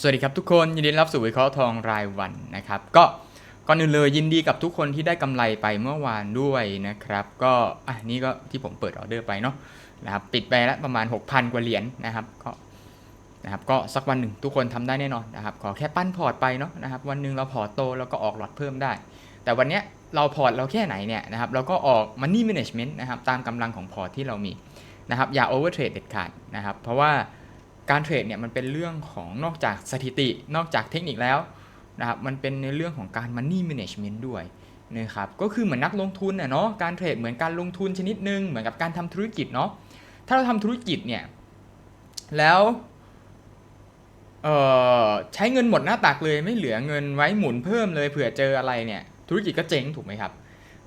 สวัสดีครับทุกคนยินดีรับสู่วิเคราะห์ทองรายวันนะครับ ก็ก่อนอื่นเลยยินดีกับทุกคนที่ได้กำไรไปเมื่อวานด้วยนะครับ ก็อะนี่ก็ที่ผมเปิดออเดอร์ไปเนาะนะครับปิดไปแล้วประมาณ 6,000 กว่าเหรียญนะครับก็นะครับก็สักวันหนึ่งทุกคนทำได้แน่นอนนะครับขอแค่ปั้นพอร์ตไปเนาะนะครับวันหนึ่งเราพอร์ตโตแล้วก็ออกหลอดเพิ่มได้ แต่วันเนี้ยเราพอร์ตเราแค่ไหนเนี่ยนะครับเราก็ออก Money Management นะครับตามกำลังของพอร์ตที่เรามีนะครับอย่า over trade เด็ดขาดนะครับเพราะว่า การเทรดเนี่ยมันเป็นเรื่องของนอกจากสถิติ นอกจากเทคนิคแล้วนะครับมันเป็นในเรื่องของการ money management ด้วยนะครับก็คือเหมือนนักลงทุนน่ะเนาะการเทรดเหมือนการลงทุนชนิดหนึ่งเหมือนกับการทำธุรกิจเนาะถ้าเราทำธุรกิจเนี่ยแล้วเออใช้เงินหมดหน้าตักเลยไม่เหลือเงินไว้หมุนเพิ่มเลยเผื่อเจออะไรเนี่ยธุรกิจก็เจ๊งถูกไหมครับ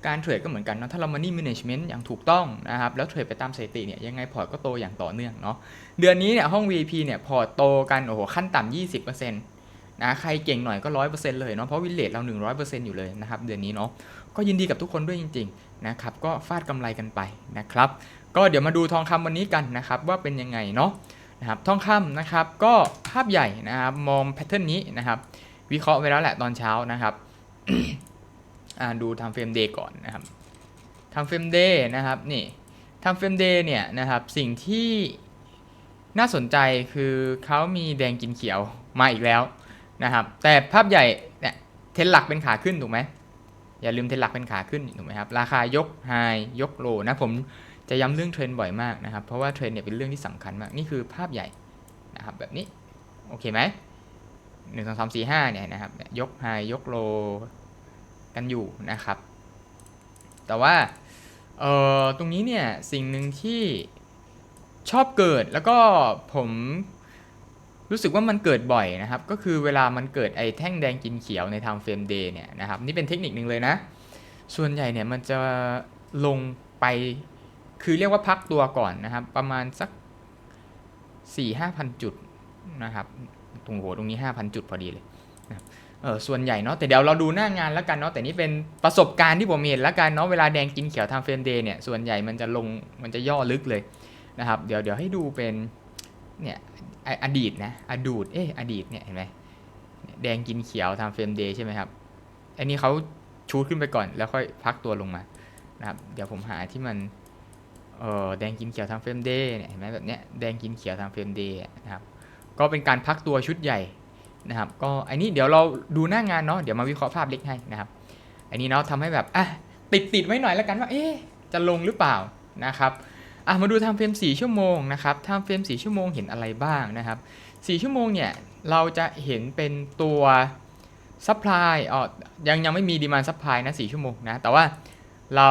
การเทรดก็เหมือนกันเนาะถ้าเรา money management อย่างถูกต้องนะครับ แล้วเทรดไปตามสถิติเนี่ยยังไงพอร์ตก็โตอย่างต่อเนื่องเนาะเดือนนี้เนี่ยห้อง VP เนี่ยพอร์ตโตกันโอ้โหขั้นต่ำ20%นะใครเก่งหน่อยก็ 100%เลยเนาะเพราะวิลเลจเรา 100%อยู่เลยนะครับเดือนนี้เนาะก็ยินดีกับทุกคนด้วยจริงๆนะครับก็ฟาดกำไรกันไปนะครับก็เดี๋ยวมาดูทองคำวันนี้กันนะครับว่าเป็นยังไงเนาะนะครับทองคำนะครับก็ภาพใหญ่นะครับมองแพทเทิร์นนี้นะครับวิเคราะห์ไว้แล้วแหละตอนเช้านะครับ ดูทำเฟรมเดย์ก่อนนะครับทำเฟรมเดย์นะครับนี่ทำเฟรมเดย์เนี่ยนะครับสิ่งที่น่าสนใจคือเขามีแดงกินเขียวมาอีกแล้วนะครับแต่ภาพใหญ่เนี่ยเทรนหลักเป็นขาขึ้นถูกไหมอย่าลืมเทรนหลักเป็นขาขึ้นถูกไหมครับราคายกไฮยกโลนะผมจะย้ำเรื่องเทรนบ่อยมากนะครับ เพราะว่าเทรนเนี่ยเป็นเรื่องที่สำคัญมากนี่คือภาพใหญ่นะครับแบบนี้โอเคไหมหนึ่งสองสามสี่ห้าเนี่ยนะครับยกไฮยกโล กันอยู่นะครับ แต่ว่าเอ่อตรงนี้เนี่ยสิ่งหนึ่งที่ชอบเกิดแล้วก็ผมรู้สึกว่ามันเกิดบ่อยนะครับ ก็คือเวลามันเกิดไอ้แท่งแดงกินเขียวในทางเฟรมเดย์เนี่ยนะครับนี่เป็นเทคนิคหนึ่งเลยนะ ส่วนใหญ่เนี่ยมันจะลงไปคือเรียกว่าพักตัวก่อนนะครับ ประมาณสัก4ี่ห้าพันจุดนะครับตรงหัวตรงนี้ 5,000 จุดพอดีเลย เออส่วนใหญ่เนาะแต่เดี๋ยวเราดูหน้างานแล้วกันเนาะแต่นี่เป็นประสบการณ์ที่ผมเห็นแล้วกันเนาะเวลาแดงกินเขียวทางเฟรมเดย์เนี่ยส่วนใหญ่มันจะลงมันจะย่อลึกเลยนะครับ เดี๋ยวเดี๋ยวให้ดูเป็นเนี่ยอดีตนะอดูดเอออดีตเนี่ยเห็นไหมแดงกินเขียวทำเฟรมเดย์ใช่ไหมครับอันนี้เขาชูดขึ้นไปก่อนแล้วค่อยพักตัวลงมานะครับเดี๋ยวผมหาที่มันเออแดงกินเขียวทางเฟรมเดย์เนี่ยเห็นไหมแบบเนี้ยแดงกินเขียวทางเฟรมเดย์นะครับก็เป็นการพักตัวชุดใหญ่ นะครับก็อันนี้เดี๋ยวเราดูหน้างานเนาะเดี๋ยวมาวิเคราะห์ภาพเล็กให้นะครับอันนี้เนาะทำให้แบบอะติดติดไว้หน่อยแล้วกันว่าเอ๊จะลงหรือเปล่านะครับอะมาดูทม์เฟรม4ชั่วโมงนะครับทม์เฟรม4ชั่วโมงเห็นอะไรบ้างนะครับ4ชั่วโมงเนี่ยเราจะเห็นเป็นตัวซัพพลายอ๋อยังยังไม่มีดีมานซัพพลายนะ4ชั่วโมงนะแต่ว่าเรา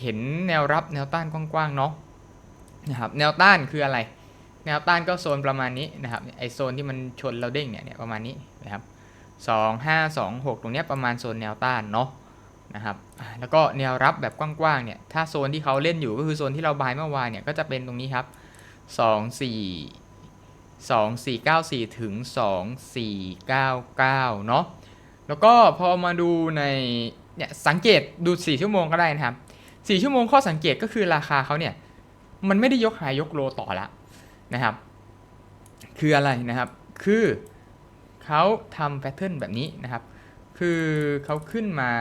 เห็นแนวรับแนวต้านกว้างๆเนาะนะครับแนวต้านคืออะไร แนวต้านก็โซนประมาณนี้นะครับไอโซนที่มันชนเราเด้งเนี่ยเนี่ยประมาณนี้นะครับ2 5 2 6ตรงเนี้ยประมาณโซนแนวต้านเนาะนะครับแล้วก็แนวรับแบบกว้างๆเนี่ยถ้าโซนที่เขาเล่นอยู่ก็คือโซนที่เราบายเมื่อวานเนี่ยก็จะเป็นตรงนี้ครับ2 4 2 4 9 4ถึง2 4 9 9เนาะแล้วก็พอมาดูในเนี่ยสังเกตดู 4 ชั่วโมงก็ได้นะครับ 4 ชั่วโมงข้อสังเกตก็คือราคาเขาเนี่ย มันไม่ได้ยกหายยกโลต่อละ นะครับ คืออะไรนะครับ คือเขาทำแพทเทิร์นแบบนี้นะครับ คือเขาขึ้นมา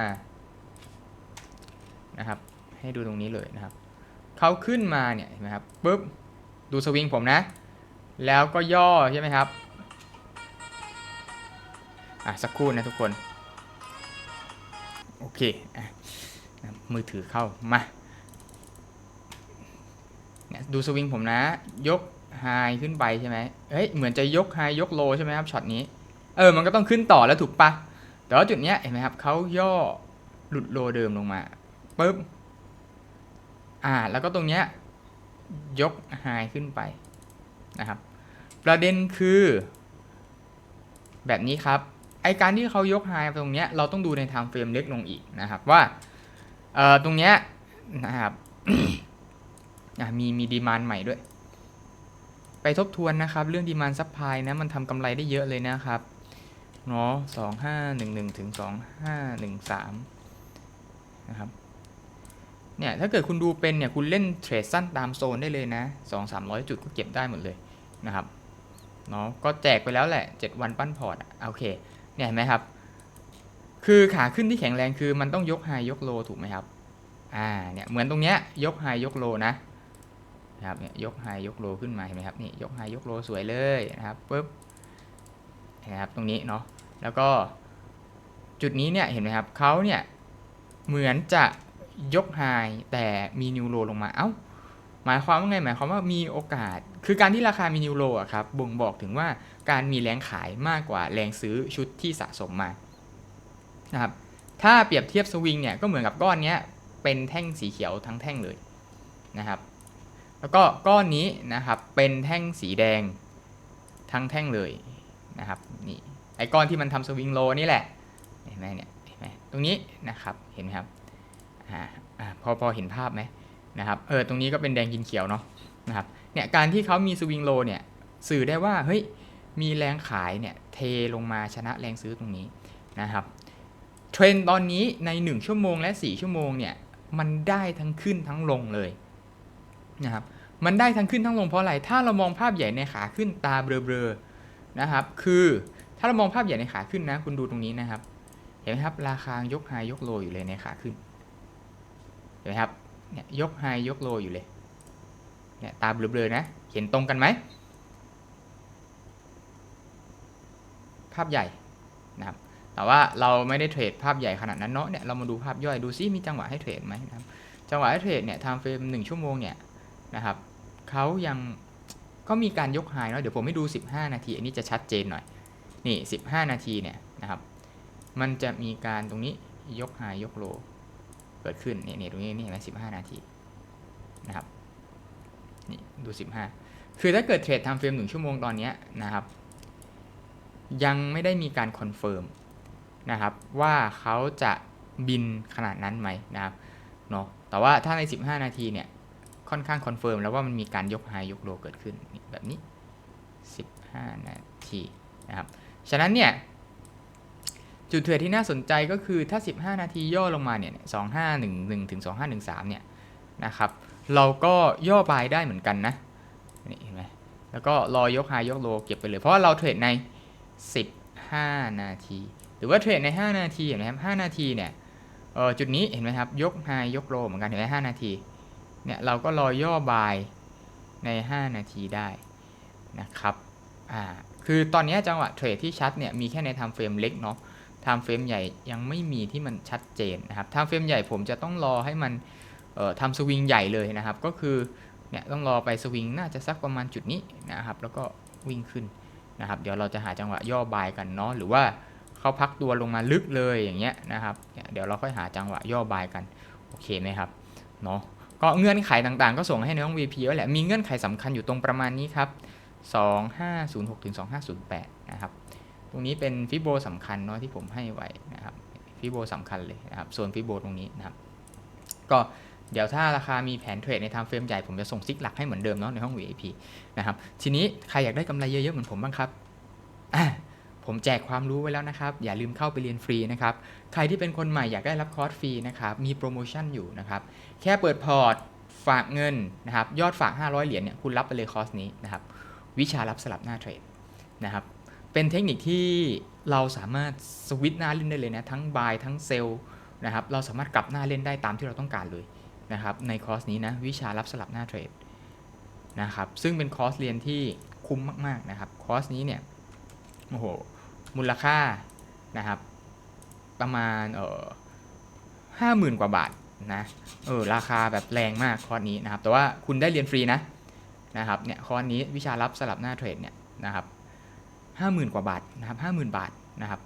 นะครับ ให้ดูตรงนี้เลยนะครับเขาขึ้นมาเนี่ยเห็นไหมครับปุ๊บดูสวิงผมนะ แล้วก็ย่อใช่ไหมครับอะสักครู่นะทุกคน โอเคอะมือถือเข้ามาเนี่ยดูสวิงผมนะ ยก ไฮขึ้นไปใช่ไหมเฮ้ยเหมือนจะยกไฮยกโลใช่ไหมครับช็อตนี้ เออมันก็ต้องขึ้นต่อแล้วถูกปะแต่ว่าจุดเนี้ยเห็นไหมครับเขาย่อหลุดโลเดิมลงมาปุ๊บอ่า แล้วก็ตรงเนี้ยยกไฮขึ้นไปนะครับ ประเด็นคือ แบบนี้ครับไอการที่เขายกไฮตรงเนี้ยเราต้องดูในไทม์เฟรมเล็กลงอีกนะครับว่าเอ่อตรงเนี้ยนะครับอะมีมีดีมานใหม่ด้วย ไปทบทวนนะครับ เรื่องดีมานซัพพลายนะมันทำกำไรได้เยอะเลยนะครับเนาะสองห้าหนึ่งหนึ่งถึงสองห้าหนึ่งสามนะครับเนี่ยถ้าเกิดคุณดูเป็นเนี่ยคุณเล่นเทรดสั้นตามโซนได้เลยนะ2 3 0 0จุดก็เก็บได้หมดเลยนะครับเนาะก็แจกไปแล้วแหละ 7 วันปั้นพอร์ตอะโอเคเนี่ยเห็นไหมครับ คือขาขึ้นที่แข็งแรงคือมันต้องยกไฮยกโลถูกไหมครับอ่าเนี่ยเหมือนตรงเนี้ยยกไฮยกโลนะ นะครับเนี่ยยกไฮยกโลขึ้นมาเห็นไหมครับนี่ยกไฮยกโลสวยเลยนะครับปุ๊บนะครับตรงนี้เนาะแล้วก็จุดนี้เนี่ยเห็นไหมครับเขาเนี่ยเหมือนจะยกไฮแต่มีนิวโลลงมาเอ้าหมายความว่าไงหมายความว่ามีโอกาส คือการที่ราคามีนิวโลอะครับบ่งบอกถึงว่าการมีแรงขายมากกว่าแรงซื้อชุดที่สะสมมานะครับถ้าเปรียบเทียบสวิงเนี่ยก็เหมือนกับก้อนเนี้ยเป็นแท่งสีเขียวทั้งแท่งเลยนะครับ แล้วก็ก้อนนี้นะครับเป็นแท่งสีแดงทั้งแท่งเลยนะครับนี่ไอ้ก้อนที่มันทำสวิงโลนี่แหละเห็นไหมเนี่ยเห็นไหมตรงนี้นะครับเห็นไหมครับอ่าอ่าพอพอเห็นภาพไหมนะครับเออตรงนี้ก็เป็นแดงกินเขียวเนาะนะครับเนี่ยการที่เขามีสวิงโลเนี่ยสื่อได้ว่าเฮ้ยมีแรงขายเนี่ยเทลงมาชนะแรงซื้อตรงนี้นะครับเทรนตอนนี้ใน 1 ชั่วโมงและ 4 ชั่วโมงเนี่ยมันได้ทั้งขึ้นทั้งลงเลยนะครับ มันได้ทั้งขึ้นทั้งลงเพราะอะไร ถ้าเรามองภาพใหญ่ในขาขึ้นตาเบลอๆนะครับ คือถ้าเรามองภาพใหญ่ในขาขึ้นนะ คุณดูตรงนี้นะครับ เห็นไหมครับ ราคายกไฮยกโลอยู่เลยในขาขึ้น เห็นไหมครับ เนี่ยยกไฮยกโลอยู่เลย เนี่ยตาเบลอๆนะ เห็นตรงกันไหม ภาพใหญ่นะครับ แต่ว่าเราไม่ได้เทรดภาพใหญ่ขนาดนั้นเนาะ เนี่ยเรามาดูภาพย่อยดูซิมีจังหวะให้เทรดไหมนะครับ จังหวะให้เทรดเนี่ยทม์เฟรมหนึ่งชั่วโมงเนี่ยนะครับ เขายังก็มีการยกไฮเนาะเดี๋ยวผมให้ดู 15 นาที อันนี้จะชัดเจนหน่อยนี่ 15 นาทีเนี่ยนะครับ มันจะมีการตรงนี้ยกไฮยยกโลเกิดขึ้นเนี่นี่ตรงนี้นี่เห็นไหมสิบห้านาทีนะครับนี่ดูสิบห้าคือถ้าเกิดเทรดทำเฟรมหนึ่งชั่วโมงตอนเนี้ยนะครับ ยังไม่ได้มีการคอนเฟิร์มนะครับว่าเขาจะบินขนาดนั้นไหมนะครับเนาะแต่ว่าถ้าใน 15 นาทีเนี่ย ค่อนข้างคอนเฟิร์มแล้วว่ามันมีการยกไฮยกโลเกิดขึ้นแบบนี้ 15 นาทีนะครับ ฉะนั้นเนี่ย จุดเทรดที่น่าสนใจก็คือถ้า 15 นาทีย่อลงมาเนี่ย 2511 ถึง 2513 เนี่ยนะครับ เราก็ย่อบายได้เหมือนกันนะ นี่เห็นไหมแล้วก็รอยกไฮยกโลเก็บไปเลย เพราะว่าเราเทรดใน 15 นาที หรือว่าเทรดใน 5 นาทีเห็นไหมครับ5นาทีเนี่ยจุดนี้เห็นไหมครับ ยกไฮยกโลเหมือนกันเห็นไหม5นาที เนี่ยเราก็รอย่อบายใน 5 นาทีได้นะครับอ่าคือตอนนี้จังหวะเทรดที่ชัดเนี่ยมีแค่ในไทม์เฟรมเล็กเนาะไทม์เฟรมใหญ่ยังไม่มีที่มันชัดเจนนะครับไทม์เฟรมใหญ่ผมจะต้องรอให้มันเอ่อทำสวิงใหญ่เลยนะครับ ก็คือเนี่ยต้องรอไปสวิงน่าจะสักประมาณจุดนี้นะครับ แล้วก็วิ่งขึ้นนะครับ เดี๋ยวเราจะหาจังหวะย่อบายกันเนาะหรือว่าเขาพักตัวลงมาลึกเลยอย่างเงี้ยนะครับเนี่ยเดี๋ยวเราค่อยหาจังหวะย่อบายกัน โอเคไหมครับเนาะ ก็เงื่อนไขต่างๆ ก็ส่งให้ในห้อง VP ไว้แหละ มีเงื่อนไขสำคัญอยู่ตรงประมาณนี้ครับ 2506ถึง2508 นะครับ ตรงนี้เป็นฟิโบสำคัญเนาะที่ผมให้ไว้นะครับฟิโบสำคัญเลยนะครับ ส่วนฟิโบตรงนี้นะครับ ก็เดี๋ยวถ้าราคามีแผนเทรดในไทม์เฟรมใหญ่ ผมจะส่งซิกหลักให้เหมือนเดิมเนาะในห้อง VIP นะครับ ทีนี้ใครอยากได้กำไรเยอะๆ เหมือนผมบ้างครับ ผมแจกความรู้ไว้แล้วนะครับ อย่าลืมเข้าไปเรียนฟรีนะครับ ใครที่เป็นคนใหม่อยากได้รับคอร์สฟรีนะครับ มีโปรโมชั่นอยู่นะครับ แค่เปิดพอร์ตฝากเงินนะครับ ยอดฝาก 500 เหรียญเนี่ย คุณรับไปเลยคอร์สนี้นะครับ วิชารับสลับหน้าเทรดนะครับ เป็นเทคนิคที่เราสามารถสวิตช์หน้าเล่นได้เลยนะ ทั้งบายทั้งเซลล์นะครับ เราสามารถกลับหน้าเล่นได้ตามที่เราต้องการเลยนะครับ ในคอร์สนี้นะ วิชารับสลับหน้าเทรดนะครับ ซึ่งเป็นคอร์สเรียนที่คุ้มมาก ๆ นะครับ คอร์สนี้เนี่ย โอ้โห มูลค่านะครับ ประมาณเออห้าหมื่นกว่าบาทนะเออราคาแบบแรงมากคอร์สนี้นะครับ แต่ว่าคุณได้เรียนฟรีนะนะครับเนี่ยคอร์สนี้วิชารับสลับหน้าเทรดเนี่ยนะครับห้าหมื่นกว่าบาทนะครับห้าหมื่นบาทนะครับ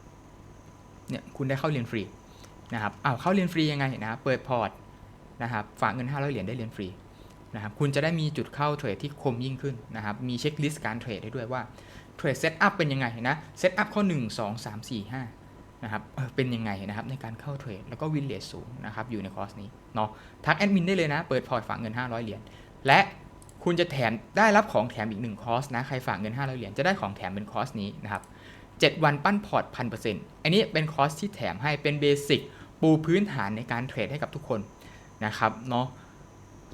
เนี่ยคุณได้เข้าเรียนฟรีนะครับเอาเข้าเรียนฟรียังไงนะเปิดพอร์ตนะครับฝากเงิน 500 เหรียญได้เรียนฟรีนะครับคุณจะได้มีจุดเข้าเทรดที่คมยิ่งขึ้นนะครับมีเช็คลิสต์การเทรดได้ด้วยว่า เทรดเซตอัพเป็นยังไงนะเซตอัพข้อ 1 2 3 4 5นะครับเเป็นยังไงนะครับในการเข้าเทรดแล้วก็วินเลสสูงนะครับอยู่ในคอร์สนี้เนาะทักแอดมินได้เลยนะเปิดพอร์ตฝากเงิน 500 เหรียญและคุณจะแถมได้รับของแถมอีกหนึ่งคอร์สนะใครฝากเงิน 500 เหรียญจะได้ของแถมเป็นคอร์สนี้นะครับ7วันปั้นพอร์ตพันเปอร์เซ็นต์อันนี้เป็นคอร์สที่แถมให้เป็นเบสิกปูพื้นฐานในการเทรดให้กับทุกคนนะครับเนาะ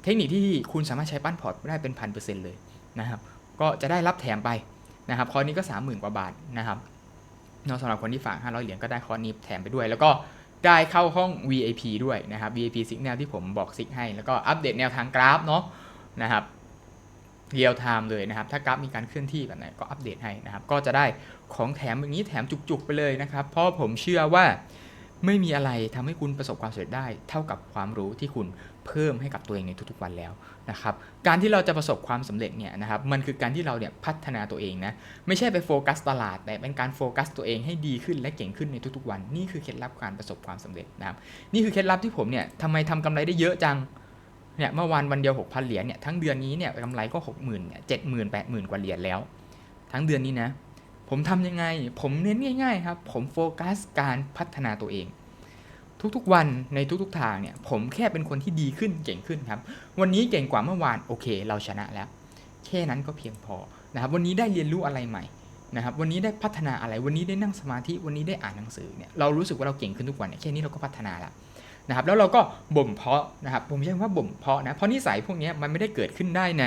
เทคนิคที่คุณสามารถใช้ปั้นพอร์ตได้เป็นพันเปอร์เซ็นต์เลยนะครับก็จะได้รับแถมไป นะครับคอร์สนี้ก็ 30,000 กว่าบาทนะครับนอกสำหรับคนที่ฝาก 500 เหรียญก็ได้คอร์สนี้แถมไปด้วย แล้วก็ได้เข้าห้อง VIP ด้วยนะครับ VIP Signal ที่ผมบอกซิกให้ แล้วก็อัปเดตแนวทางกราฟเนาะนะครับเรียลไทม์เลยนะครับ ถ้ากราฟมีการเคลื่อนที่แบบไหนก็อัปเดตให้นะครับ ก็จะได้ของแถมอย่างนี้แถมจุกๆไปเลยนะครับ เพราะผมเชื่อว่าไม่มีอะไรทำให้คุณประสบความสำเร็จได้ เท่ากับความรู้ที่คุณ เพิ่มให้กับตัวเองในทุกๆวันแล้วนะครับการที่เราจะประสบความสำเร็จเนี่ยนะครับมันคือการที่เราเนี่ยพัฒนาตัวเองนะไม่ใช่ไปโฟกัสตลาด แต่เป็นการโฟกัสตัวเองให้ดีขึ้นและเก่งขึ้นในทุกๆวัน นี่คือเคล็ดลับการประสบความสำเร็จนะครับนี่คือเคล็ดลับที่ผมเนี่ยทำไมทำกำไรได้เยอะจังเนี่ยเมื่อวานวันเดียว6,000เหรียญเนี่ยทั้งเดือนนี้เนี่ยกำไรก็ 60,000เนี่ย70,000 80,000กว่าเหรียญแล้ว ทั้งเดือนนี้นะผมทำยังไง ผมเน้นง่าย ๆ ครับ ผมโฟกัสการพัฒนาตัวเอง ทุกๆวันในทุกๆทางเนี่ยผมแค่เป็นคนที่ดีขึ้นเก่งขึ้นครับ วันนี้เก่งกว่าเมื่อวานโอเค เราชนะแล้ว แค่นั้นก็เพียงพอนะครับ วันนี้ได้เรียนรู้อะไรใหม่นะครับวันนี้ได้พัฒนาอะไรวันนี้ได้นั่งสมาธิวันนี้ได้อ่านหนังสือเนี่ยเรารู้สึกว่าเราเก่งขึ้นทุกวันเนี่ยแค่นี้เราก็พัฒนาแล้วนะครับแล้วเราก็บ่มเพาะนะครับผมใช้คำว่าบ่มเพาะนะเพราะนิสัยพวกนี้มันไม่ได้เกิดขึ้นได้ใน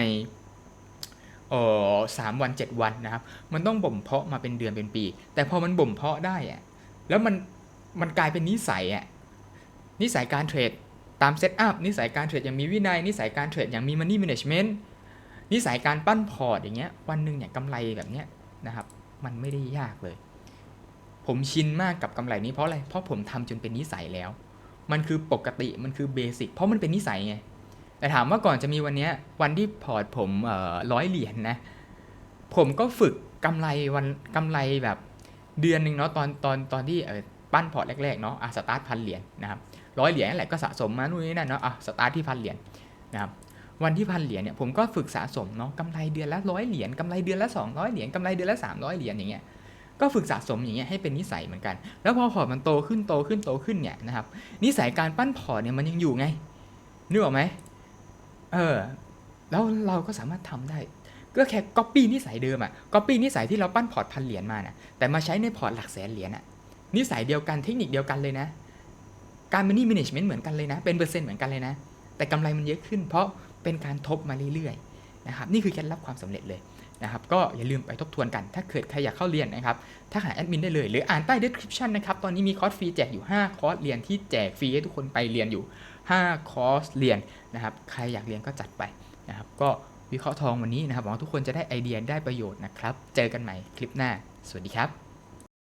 เออสามวันเจ็ดวันนะครับ มันต้องบ่มเพาะมาเป็นเดือนเป็นปี แต่พอมันบ่มเพาะได้อะแล้วมันมันกลายเป็นนิสัยอะ นิสัยการเทรดตามเซตอัพนิสัยการเทรดอย่างมีวินัย นิสัยการเทรดอย่างมี money management นิสัยการปั้นพอร์ตอย่างเงี้ยวันหนึ่งเนี่ยกำไรแบบเนี้ยนะครับ มันไม่ได้ยากเลย ผมชินมากกับกำไรนี้เพราะอะไร เพราะผมทำจนเป็นนิสัยแล้ว มันคือปกติมันคือเบสิกเพราะมันเป็นนิสัยไงแต่ถามว่าก่อนจะมีวันเนี้ยวันที่พอร์ตผมเอ่อร้อยเหรียญนะผมก็ฝึกกำไรวันกำไรแบบเดือนหนึ่งเนาะตอนตอนตอนที่เออปั้นพอร์ตแรกๆเนาะอะสตาร์ทพันเหรียญนะครับ ร้อยเหรียญนั่นแหละก็สะสมมานู่นนี่นั่นเนาะอะสตาร์ทที่พันเหรียญนะครับวันที่พันเหรียญเนี่ยผมก็ฝึกสะสมเนาะกำไรเดือนละร้อยเหรียญกำไรเดือนละสองร้อยเหรียญกำไรเดือนละสามร้อยเหรียญอย่างเงี้ยก็ฝึกสะสมอย่างเงี้ยให้เป็นนิสัยเหมือนกัน แล้วพอพอร์ตมันโตขึ้นโตขึ้นโตขึ้นเนี่ยนะครับนิสัยการปั้นพอร์ตเนี่ยมันยังอยู่ไงนึกออกไหมเออแล้วเราก็สามารถทำได้ ก็แค่ก๊อปปี้นิสัยเดิมอะก๊อปปี้นิสัยที่เราปั้นพอร์ตพันเหรียญมานะแต่มาใช้ในพอร์ตหลักแสนเหรียญอะนิสัยเดียวกันเทคนิคเดียวกันเลยนะ การ money management เหมือนกันเลยนะ เป็นเปอร์เซ็นต์เหมือนกันเลยนะ แต่กำไรมันเยอะขึ้น เพราะเป็นการทบมาเรื่อยๆนะครับนี่คือเคล็ดลับความสำเร็จเลยนะครับก็อย่าลืมไปทบทวนกัน ถ้าเกิดใครอยากเข้าเรียนนะครับถ้าหาแอดมินได้เลย หรืออ่านใต้ description นะครับ ตอนนี้มีคอร์สฟรีแจกอยู่ 5 คอร์สเรียนที่แจกฟรีให้ทุกคนไปเรียนอยู่ 5 คอร์สเรียนนะครับ ใครอยากเรียนก็จัดไปนะครับก็วิเคราะห์ทองวันนี้นะครับหวังว่าทุกคนจะได้ไอเดียได้ประโยชน์นะครับ เจอกันใหม่คลิปหน้า สวัสดีครับ